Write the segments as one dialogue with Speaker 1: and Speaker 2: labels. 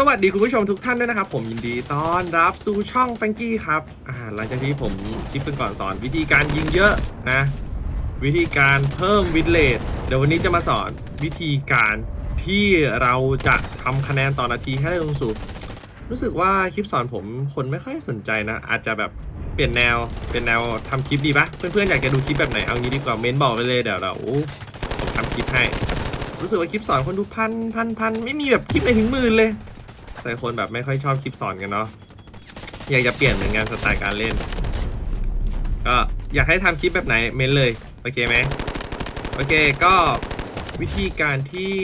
Speaker 1: สวัสดีคุณผู้ชมทุกท่านด้วยนะครับผมยินดีต้อนรับสู่ช่องแฟงกี้ครับอ่าหลังจากที่ผมคลิปกันก่อนสอนวิธีการยิงเยอะนะ วิธีการเพิ่มวิดเลทเดี๋ยววันนี้จะมาสอนวิธีการที่เราจะทำคะแนนต่อนาทีให้ได้สูงสุดรู้สึกว่าคลิปสอนผมคนไม่ค่อยสนใจนะ อาจจะแบบเปลี่ยนแนวเป็นแนวทำคลิปดีปะเพื่อนๆอยากจะดูคลิปแบบไหนเอางี้ดีกว่าเม้นบอกไปเลยเดี๋ยวเราผมทำคลิปให้รู้สึกว่าคลิปสอนคนดูพันพันพันไม่มีแบบคลิปไหนถึงหมื่นเลย แต่คนแบบไม่ค่อยชอบคลิปสอนกันเนาะอยากจะเปลี่ยนเหมือนกันสไตล์การเล่น ก็อยากให้ทำคลิปแบบไหนเม้นเลยโอเคไหมโอเคก็วิธีการที่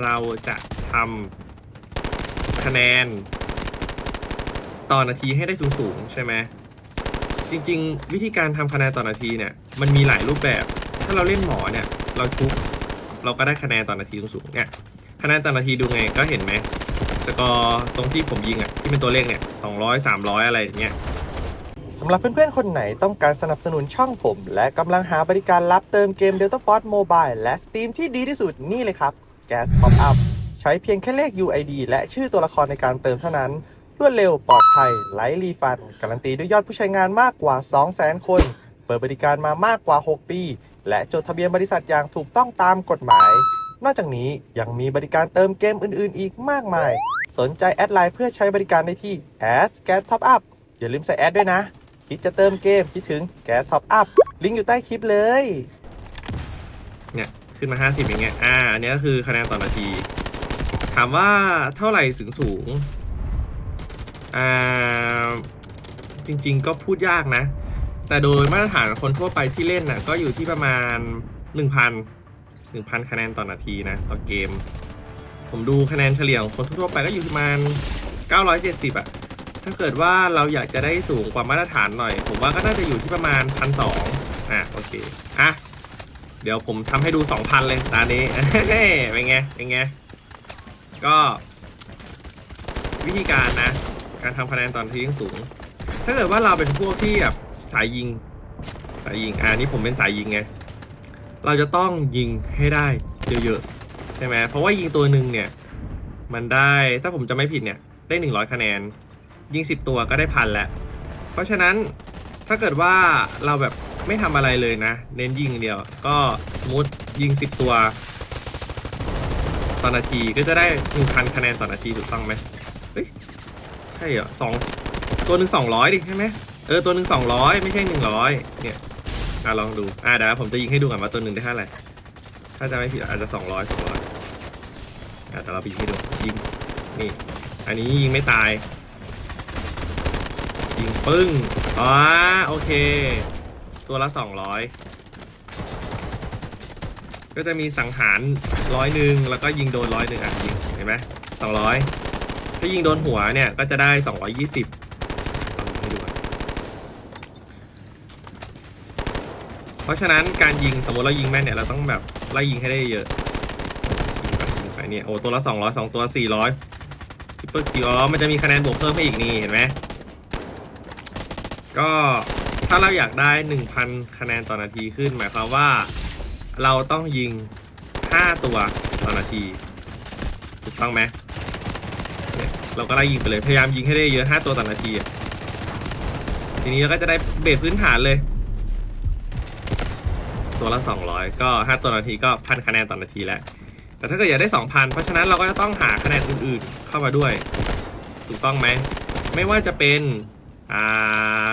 Speaker 1: เราจะทำคะแนนต่อนาทีให้ได้สูงๆใช่ไหมจริงๆ วิธีการทำคะแนนต่อนาทีเนี่ยมันมีหลายรูปแบบ ถ้าเราเล่นหมอเนี่ยเราชุบเราก็ได้คะแนนต่อนาทีสูงๆเนี่ยคะแนนต่อนาทีดูไงก็เห็นไหม สกอร์ตรงที่ผมยิงอะที่เป็นตัวเลขเนี่ย200 300อะไรอย่างเงี้ย
Speaker 2: สำหรับเพื่อนๆ คนไหนต้องการสนับสนุนช่องผม และกำลังหาบริการรับเติมเกม Delta Force Mobile และ Steam ที่ดีที่สุดนี่เลยครับ Gas Top Up ใช้เพียงแค่เลข UID และชื่อตัวละครในการเติมเท่านั้น รวดเร็วปลอดภัยไร้รีฟัน การันตีด้วยยอดผู้ใช้งานมากกว่า 200,000 คน เปิดบริการมามากกว่า 6 ปี และจดทะเบียนบริษัทอย่างถูกต้องตามกฎหมาย นอกจากนี้ยังมีบริการเติมเกมอื่นๆ อีกมากมาย สนใจแอดไลน์เพื่อใช้บริการได้ที่ a s g a s Top Up อย่าลืมใส่แอดด้วยนะ คิดจะเติมเกมคิดถึงแกสท็อปอัพลิงก์อยู่ใต้คลิปเลย
Speaker 1: เนี่ยขึ้นมา 50อย่างเงี้ย อ่า อันนี้ก็คือคะแนนต่อนาที ถามว่าเท่าไหร่ถึงสูง อ่า จริงๆก็พูดยากนะ แต่โดยมาตรฐานคนทั่วไปที่เล่นน่ะ ก็อยู่ที่ประมาณ 1,000 1,000 คะแนนต่อนาทีนะต่อเกม ผมดูคะแนนเฉลี่ยของคนทั่วไปก็อยู่ประมาณ 970อะถ้าเกิดว่าเราอยากจะได้สูงกว่ามาตรฐานหน่อย ผมว่าก็น่าจะอยู่ที่ประมาณ1,200อะโอเคอะเดี๋ยวผมทำให้ดู 2,000 เลยตานี้เฮ้ยเป็นไงเป็นไงก็ วิธีการนะ การทำคะแนนตอนที่ยิ่งสูง ถ้าเกิดว่าเราเป็นพวกที่แบบสายยิงสายยิงอ่านี่ผมเป็นสายยิงไง เราจะต้องยิงให้ได้เยอะๆใช่ไหมเพราะว่ายิงตัวหนึ่งเนี่ยมันได้ถ้าผมจะไม่ผิดเนี่ยได้ 100 คะแนน ยิง 10 ตัวก็ได้พันแล้ว เพราะฉะนั้นถ้าเกิดว่าเราแบบไม่ทำอะไรเลยนะ เน้นยิงเดียว ก็สมมติยิง 10 ตัวต่อนาทีก็จะได้ 1,000 คะแนนต่อนาทีถูกต้องไหมเฮ้ยใช่เหรอสองตัวหนึ่งสองร้อยดิใช่ไหมเออตัวหนึ่งสองร้อยไม่ใช่หนึ่งร้อยเนี่ย อะลองดู อะเดี๋ยวผมจะยิงให้ดูก่อนว่าตัวหนึ่งได้เท่าไหร่ ถ้าจะไม่ผิดอาจจะสองร้อยสองร้อยอะเดี๋ยวเราไปยิงให้ดู ยิง นี่ อันนี้ยิงไม่ตาย ยิงปึ้ง อ๋อโอเค ตัวละสองร้อยก็จะมีสังหารร้อยหนึ่งแล้วก็ยิงโดนร้อยหนึ่งอะยิงเห็นไหมสองร้อยถ้ายิงโดนหัวเนี่ยก็จะได้สองร้อยยี่สิบลองให้ดูก่อน เพราะฉะนั้นการยิงสมมติเรายิงแม่นเนี่ยเราต้องแบบไล่ยิงให้ได้เยอะยิงไปเนี่ยโอ้ตัวละสองร้อยสองตัวสี่ร้อยทิปเปิลคิวมันจะมีคะแนนบวกเพิ่มให้อีกนี่เห็นไหมก็ถ้าเราอยากได้ 1,000 คะแนนต่อนาทีขึ้น หมายความว่าเราต้องยิง 5 ตัวต่อนาทีถูกต้องไหมเนี่ยเราก็ไล่ยิงไปเลย พยายามยิงให้ได้เยอะ 5 ตัวต่อนาทีอะทีนี้เราก็จะได้เบสพื้นฐานเลย ตัวละ 200 ก็ 5 ตัวนาทีก็พันคะแนนต่อนาทีแล้ว แต่ถ้าเกิดอยากได้ 2,000 เพราะฉะนั้นเราก็จะต้องหาคะแนนอื่นๆ เข้ามาด้วย ถูกต้องไหม ไม่ว่าจะเป็นา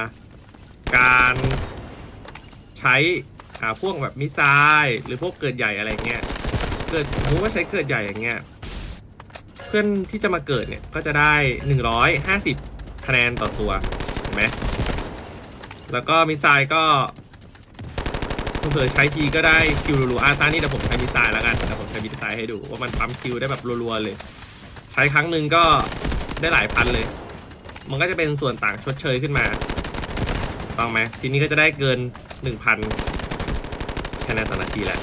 Speaker 1: การใช้อ่าพวกแบบมิสไซล์หรือพวกเกิดใหญ่อะไรเงี้ย เกิดสมมติว่าใช้เกิดใหญ่อย่างเงี้ย เพื่อนที่จะมาเกิดเนี่ยก็จะได้ 150 คะแนนต่อตัว เห็นไหมแล้วก็มิสไซล์ก็ เผื่อใช้ทีก็ได้คิวรัวๆอาตานี่เดี๋ยวผมใช้มิสไซล์แล้วกันเดี๋ยวผมใช้มิสไซล์ให้ดูว่ามันปั๊มคิวได้แบบรัวๆเลย ใช้ครั้งหนึ่งก็ได้หลายพันเลย มันก็จะเป็นส่วนต่างชดเชยขึ้นมาถูกต้องไหมทีนี้ก็จะได้เกิน1,000คะแนนต่อนาทีแหละ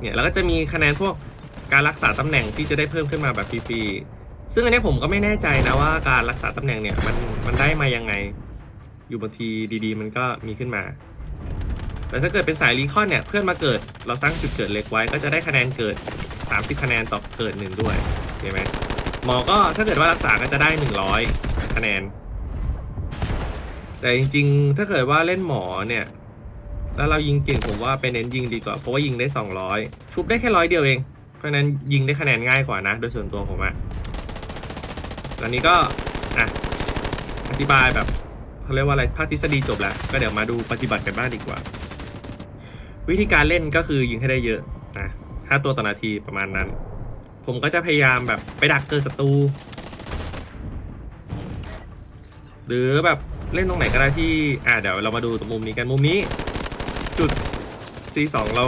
Speaker 1: เนี่ยแล้วก็จะมีคะแนนพวกการรักษาตำแหน่งที่จะได้เพิ่มขึ้นมาแบบฟรีๆซึ่งอันนี้ผมก็ไม่แน่ใจนะว่าการรักษาตำแหน่งเนี่ยมันมันได้มายังไง อยู่บางทีดีๆ มันก็มีขึ้นมา แต่ถ้าเกิดเป็นสายรีคอนเนี่ยเพื่อนมาเกิด เราสร้างจุดเกิดเล็กไว้ก็จะได้คะแนนเกิด 30 คะแนนต่อเกิดหนึ่งด้วยเห็นไหมหมอก็ถ้าเกิดว่ารักษาก็จะได้หนึ่งร้อยคะแนน แต่จริงๆ ถ้าเกิดว่าเล่นหมอเนี่ย แล้วเรายิงเก่งผมว่าไปเน้นยิงดีกว่าเพราะว่ายิงได้สองร้อยชุบได้แค่ร้อยเดียวเอง เพราะฉะนั้นยิงได้คะแนนง่ายกว่านะ โดยส่วนตัวผมอะตอนนี้ก็อะอธิบายแบบเขาเรียกว่าอะไรภาคทฤษฎีจบแล้ว ก็เดี๋ยวมาดูปฏิบัติกันบ้างดีกว่า วิธีการเล่นก็คือยิงให้ได้เยอะนะห้าตัวต่อนาทีประมาณนั้น ผมก็จะพยายามแบบไปดักเกินศัตรูหรือแบบเล่นตรงไหนก็ได้ที่ อ่าเดี๋ยวเรามาดูตรงมุมนี้กันมุมนี้ จุด C2 เรา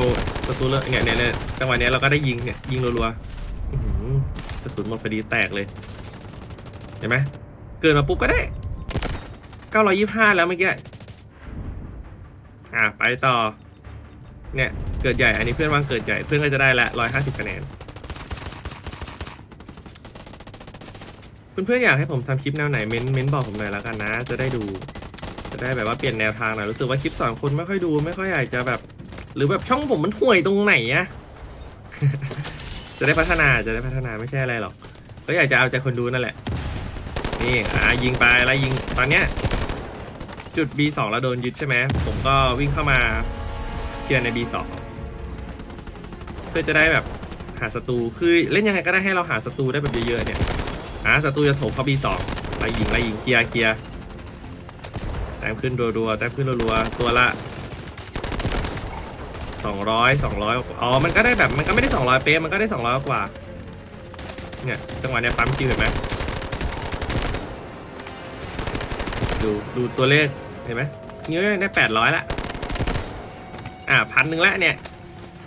Speaker 1: ศัตรูเลยเนี่ยเนี่ยเนี่ยจังหวะเนี้ยเราก็ได้ยิงเนี่ยยิงรัวๆกระสุนหมดพอดีแตกเลย เห็นไหมเกินมาปุ๊บก็ได้ 925 แล้วเมื่อกี้ อ่าไปต่อ เนี่ยเกิดใหญ่อันนี้เพื่อนวางเกิดใหญ่เพื่อนก็จะได้ละ150คะแนนเพื่อนๆอยากให้ผมทำคลิปแนวไหนเม้นเม้นบอกผมหน่อยแล้วกันนะ จะได้ดู จะได้แบบว่าเปลี่ยนแนวทางหน่อยรู้สึกว่าคลิปสอนคนไม่ค่อยดูไม่ค่อยอยากจะแบบ หรือแบบช่องผมมันห่วยตรงไหนอะจะได้พัฒนาจะได้พัฒนาไม่ใช่อะไรหรอก ก็อยากจะเอาใจคนดูนั่นแหละ นี่อ่ายิงไปแล้วยิงตอนเนี้ยจุด B2 แล้วโดนยึดใช่ไหมผมก็วิ่งเข้ามา เคลียร์ใน B2 เพื่อจะได้แบบหาศัตรูคือเล่นยังไงก็ได้ให้เราหาศัตรูได้แบบเยอะๆเนี่ยหาศัตรูจะโถมเข้า B2 ไล่ยิงไล่ยิงเคลียร์เคลียร์แต้มขึ้นรัวๆแต้มขึ้นรัวๆตัวละสองร้อยสองร้อยอ๋อ มันก็ได้แบบมันก็ไม่ได้สองร้อยเป๊ะมันก็ได้สองร้อยกว่า เนี่ยจังหวะเนี้ยปั๊มคิวเห็นไหมดูดูตัวเลขเห็นไหมนิ้วได้แปดร้อยละ อ่าพันหนึ่งละเนี่ย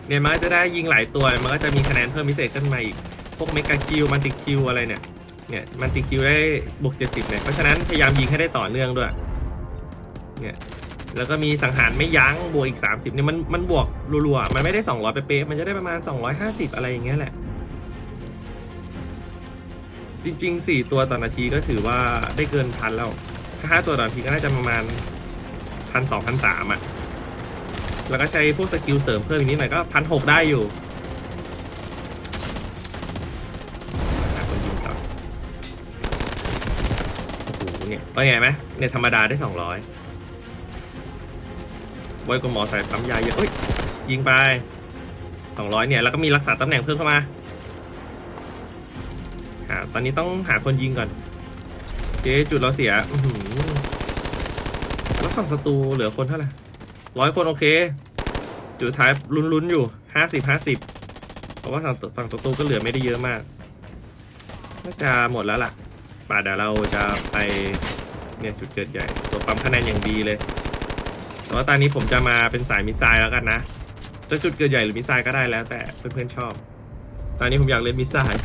Speaker 1: เนี่ยมันก็จะได้ยิงหลายตัวมันก็จะมีคะแนนเพิ่มพิเศษขึ้นมาอีก พวกเมกาคิวมันติคิวอะไรเนี่ยเนี่ยมันติคิวได้บวกเจ็ดสิบเนี่ยเพราะฉะนั้นพยายามยิงให้ได้ต่อเนื่องด้วยเนี่ยแล้วก็มีสังหารไม่ยั้งบวกอีก 30เนี่ยมันมันบวกรัวๆมันไม่ได้ 200 เป๊ะๆมันจะได้ประมาณ 250 อะไรอย่างเงี้ยแหละ จริง ๆ 4 ตัวต่อนาทีก็ถือว่าได้เกินพันแล้วถ้าห้าตัวต่อนาทีก็น่าจะประมาณพันสองพันสามอะ แล้วก็ใช้พวกสกิลเสริมเพิ่มอีกนิดหน่อยก็พันหกได้อยู่หาคนยิงต่อโอ้โหเนี่ยเป็นไงไหมเนี่ยธรรมดาได้สองร้อยบอยกับหมอใส่ปั๊มยาเยอะเอ้ยยิงไปสองร้อยเนี่ยแล้วก็มีรักษาตำแหน่งเพิ่มเข้ามาหาตอนนี้ต้องหาคนยิงก่อนเจ๊จุดเราเสียอือหือแล้วฝั่งศัตรูเหลือคนเท่าไหร่ ร้อยคนโอเค จุดท้ายลุ้นๆอยู่ห้าสิบห้าสิบเพราะว่าฝั่งฝั่งศัตรูก็เหลือไม่ได้เยอะมากน่าจะหมดแล้วล่ะป่าเดี๋ยวเราจะไปเนี่ยจุดเกิดใหญ่ตัวปั๊มคะแนนอย่างดีเลยแต่ว่าตอนนี้ผมจะมาเป็นสายมิสไซล์แล้วกันนะจะจุดเกิดใหญ่หรือมิสไซล์ก็ได้แล้ว แต่เพื่อนๆชอบ ตอนนี้ผมอยากเล่นมิสไซล์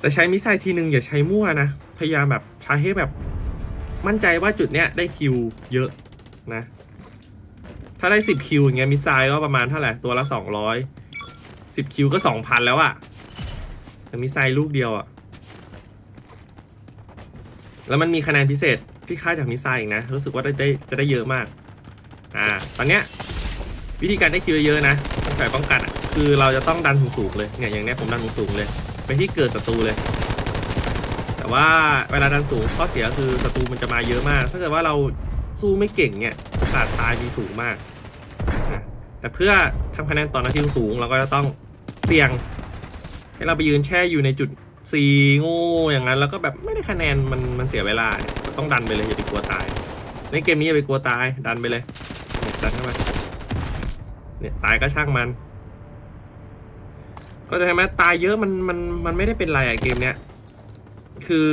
Speaker 1: แต่ใช้มิสไซล์ทีนึงอย่าใช้มั่วนะ พยายามแบบใช้ให้แบบ มั่นใจว่าจุดเนี้ยได้คิวเยอะนะ ถ้าได้สิบคิวอย่างเงี้ยมิสไซล์ก็ประมาณเท่าไหร่ตัวละสองร้อยสิบคิวก็สองพันแล้วอะแต่มิสไซล์ลูกเดียวอะแล้วมันมีคะแนนพิเศษที่ค่าจากมิสไซล์อีกนะ รู้สึกว่าได้ได้จะได้เยอะมาก อ่า ตอนเนี้ยวิธีการได้คิวเยอะนะต้องใส่ป้องกันอะคือเราจะต้องดันสูงๆเลยเนี่ยอย่างเนี้ยผมดันสูงๆเลย ไปที่เกิดศัตรูเลย ว่าเวลาดันสูงข้อเสียคือศัตรูมันจะมาเยอะมาก ถ้าเกิดว่าเราสู้ไม่เก่งเนี่ยโอกาสตายมีสูงมาก แต่เพื่อทำคะแนนต่อนาทีสูงเราก็จะต้องเสี่ยง ให้เราไปยืนแช่อยู่ในจุดสีโง่อย่างนั้น แล้วก็แบบไม่ได้คะแนนมันมันเสียเวลาต้องดันไปเลยอย่าไปกลัวตาย ในเกมนี้อย่าไปกลัวตายดันไปเลยเนี่ยดันเข้ามาเนี่ยตายก็ช่างมัน ก็จะทำให้ตายเยอะมันมันมันไม่ได้เป็นไรอะเกมเนี้ย คือ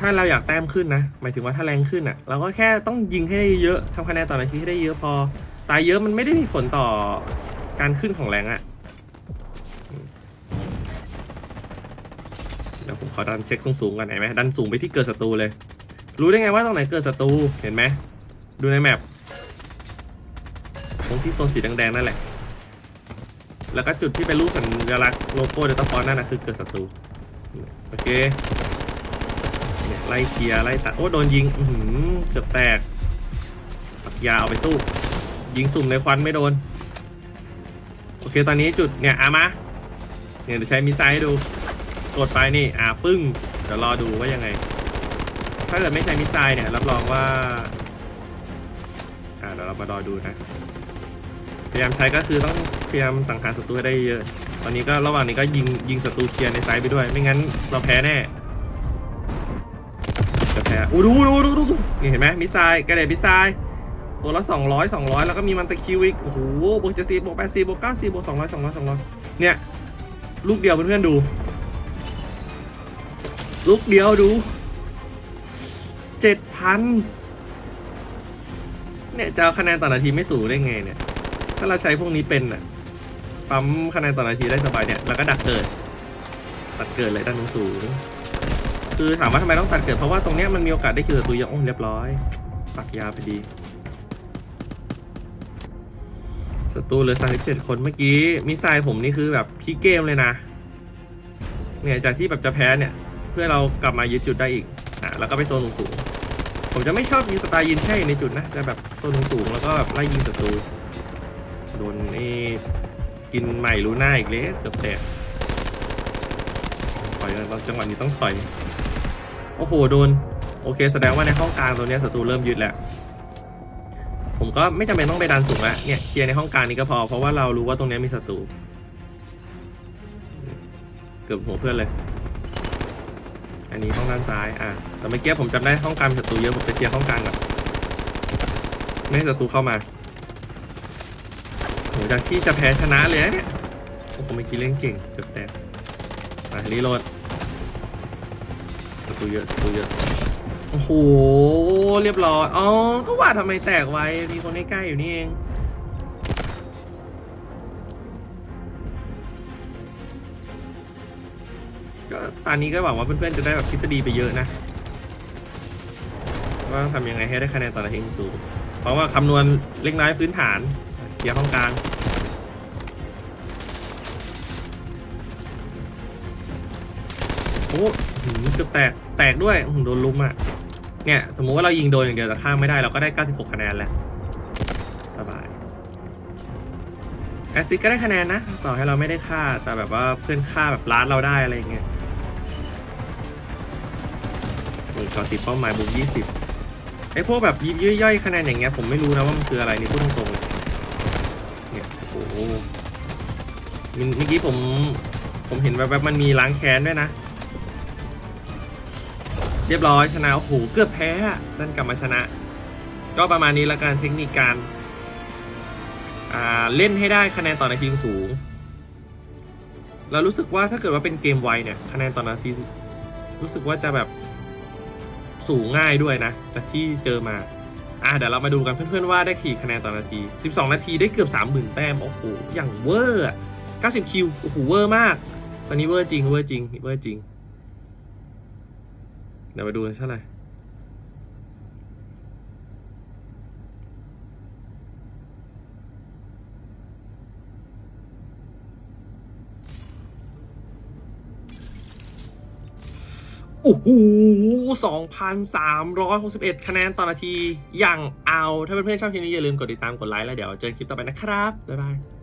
Speaker 1: ถ้าเราอยากแต้มขึ้นนะ หมายถึงว่าถ้าแรงขึ้นอะเราก็แค่ต้องยิงให้ได้เยอะทำคะแนนต่อนาทีให้ได้เยอะพอ ตายเยอะมันไม่ได้มีผลต่อการขึ้นของแรงอะเดี๋ยวผมขอดันเช็คสูงๆกันไหนอยไหมดันสูงไปที่เกิดศัตรูเลย รู้ได้ไงว่าตรงไหนเกิดศัตรูเห็นไหมดูในแมปตรงที่โซนสีแดงๆนั่นแหละ แล้วก็จุดที่เป็นรูปสัญลักษณ์โลโก้เดลต้าฟอนนั่นนะคือเกิดศัตรูโอเค ไล่เคลียร์ไล่ตัด โอ้โดนยิงอืเกือบแตก ปักยาเอาไปสู้ ยิงสุ่มในควันไม่โดน โอเคตอนนี้จุดเนี่ยอามาเนี่ยเดี๋ยวใช้มิสไซล์ให้ดูกดไปนี่อ่าปึ้ง เดี๋ยวรอดูว่ายังไง ถ้าเกิดไม่ใช้มิสไซล์เนี่ยรับรองว่า อ่าเดี๋ยวเรามารอดูนะ พยายามใช้ก็คือต้องพยายามสังหารศัตรูให้ได้เยอะ ตอนนี้ก็ระหว่างนี้ก็ยิงยิงศัตรูเคลียร์ในไซต์ไปด้วย ไม่งั้นเราแพ้แน่ จะแพ้อู้ดูดูดูดูดูนี่เห็นไหมมิสไซล์กระเด็นมิสไซล์ตัวละสองร้อยสองร้อยแล้วก็มีมันตะคิวอีก โอ้โหบวกเจ็ดสิบบวกแปดสิบบวกเก้าสิบบวกสองร้อยสองร้อยสองร้อยเนี่ย ลูกเดียวเพื่อนๆดู ลูกเดียวดูเจ็ดพันเนี่ยจะเอาคะแนนต่อนาทีไม่สูงได้ไงเนี่ย ถ้าเราใช้พวกนี้เป็นอะปั๊มคะแนนต่อนาทีได้สบายเนี่ย แล้วก็ดักเกิด ตัดเกิดเลยด้านสูง คือถามว่าทำไมต้องตัดเกิดเพราะว่าตรงเนี้ยมันมีโอกาสได้คิวศัตรูเยอะโอ้เรียบร้อย ปักยาพอดีศัตรูเหลือ37คนเมื่อกี้มิสไซล์ผมนี่คือแบบพีคเกมเลยนะ เนี่ยจากที่แบบจะแพ้เนี่ย เพื่อเรากลับมายึดจุดได้อีกอะแล้วก็ไปโซนสูงๆผมจะไม่ชอบยิงสไตล์ยิงแค่อยู่ในจุดนะจะแบบโซนสูงๆแล้วก็แบบไล่ยิงศัตรูโดนนี่กินใหม่รู้หน้าอีกเลยเกือบแตกถอยเราจังหวะนี้ต้องถอย โอ้โหโดนโอเค แสดงว่าในห้องกลางตัวเนี้ยศัตรูเริ่มยึดแล้ว ผมก็ไม่จำเป็นต้องไปดันสูงแล้วเนี่ยเคลียร์ในห้องกลางนี้ก็พอ เพราะว่าเรารู้ว่าตรงนี้มีศัตรูเกือบหัวเพื่อนเลย อันนี้ห้องด้านซ้ายอะแต่เมื่อกี้ผมจำได้ห้องกลางมีศัตรูเยอะผมไปเคลียร์ห้องกลางก่อนไม่ให้ศัตรูเข้ามาโหจากที่จะแพ้ชนะเลยเนี่ยโอ้โหเมื่อกี้เล่นเก่งเกือบแตกมารีโหลด ศัตรูเยอะศัตรูเยอะโอ้โหเรียบร้อยอ๋อก็ว่าทำไมแตกไวมีคนใกล้ๆอยู่นี่เองก็ตอนนี้ก็หวังว่าเพื่อนๆจะได้แบบทฤษฎีไปเยอะนะว่าทำยังไงให้ได้คะแนนต่อนาทีสูงเพราะว่าคำนวณเล็กน้อยพื้นฐานเคลียร์ห้องกลางโอ้ หืมเกือบแตกแตกด้วยหือโดนลุมอะ เนี่ยสมมุติว่าเรายิงโดนอย่างเดียวแต่ข้ามไม่ได้เราก็ได้ 96 คะแนนแล้วสบายแอสซิก็ได้คะแนนนะต่อให้เราไม่ได้ฆ่าแต่แบบว่าเพื่อนฆ่าแบบล้านเราได้อะไรอย่างเงี้ยนี่ก่อติดเป้าหมายบุก20ไอ้พวกแบบยิบย่อยๆคะแนนอย่างเงี้ยผมไม่รู้นะว่ามันคืออะไรนี่พูดตรงๆเลยเนี่ยโอ้โหมันเมื่อกี้ผมผมเห็นแบบแบบๆมันมีล้างแค้นด้วยนะ เรียบร้อยชนะโอ้โหเกือบแพ้อะดันกลับมาชนะ ก็ประมาณนี้ละกันเทคนิคการาเล่นให้ได้คะแนนต่อนาทีสูงแล้วรู้สึกว่าถ้าเกิดว่าเป็นเกมไวเนี่ยคะแนนต่อนาทีรู้สึกว่าจะแบบสูงง่ายด้วยนะจากที่เจอมา อะเดี๋ยวเรามาดูกันเพื่อนๆว่าได้กี่คะแนนต่อนาที 12 นาทีได้เกือบ 30,000 แต้มโอ้โหอย่างเวอร์ 90 คิวโอ้โหเวอร์มาก ตอนนี้เวอร์จริงเวอร์จริงเวอร์จริง เดี๋ยวมาดูเท่าไหร่โอ้โห2,361คะแนนต่อนาที อย่างเอา ถ้าเพื่อนๆชอบคลิปนี้อย่าลืมกดติดตามกดไลค์แล้วเดี๋ยวเจอกันคลิปต่อไปนะครับ บ๊ายบาย